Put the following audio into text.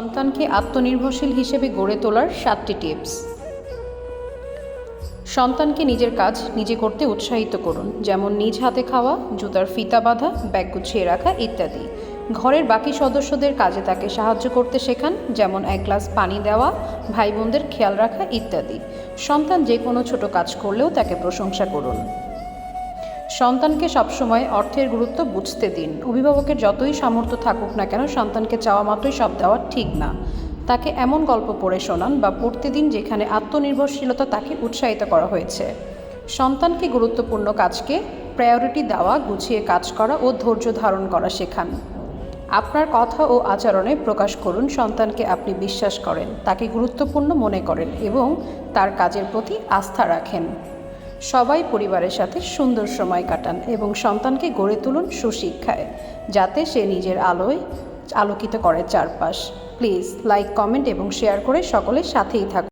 সন্তানকে আত্মনির্ভরশীল হিসেবে গড়ে তোলার সাতটি টিপস। সন্তানকে নিজের কাজ নিজে করতে উৎসাহিত করুন, যেমন নিজ হাতে খাওয়া, জুতার ফিতা বাঁধা, ব্যাগ গুছিয়ে রাখা ইত্যাদি। ঘরের বাকি সদস্যদের কাজে তাকে সাহায্য করতে শেখান, যেমন এক গ্লাস পানি দেওয়া ভাই বোনদের খেয়াল রাখা ইত্যাদি। সন্তান যে কোনো ছোট কাজ করলেও তাকে প্রশংসা করুন। সন্তানকে সবসময় অর্থের গুরুত্ব বুঝতে দিন। অভিভাবকের যতই সামর্থ্য থাকুক না কেন, সন্তানকে চাওয়া মাত্রই সব দেওয়া ঠিক না। তাকে এমন গল্প পড়ে শোনান বা পড়তে দিন যেখানে আত্মনির্ভরশীলতা তাকে উৎসাহিত করা হয়েছে। সন্তানকে গুরুত্বপূর্ণ কাজকে প্রায়োরিটি দেওয়া, গুছিয়ে কাজ করা ও ধৈর্য ধারণ করা শেখান। আপনার কথা ও আচরণে প্রকাশ করুন, সন্তানকে আপনি বিশ্বাস করেন, তাকে গুরুত্বপূর্ণ মনে করেন এবং তার কাজের প্রতি আস্থা রাখেন। সবাই পরিবারের সাথে সুন্দর সময় কাটান এবং সন্তানকে গড়ে তুলুন সুশিক্ষায়, যাতে সে নিজের আলোয় আলোকিত করে চারপাশ। প্লিজ, লাইক, কমেন্ট এবং শেয়ার করে সকলের সাথেই থাকুন।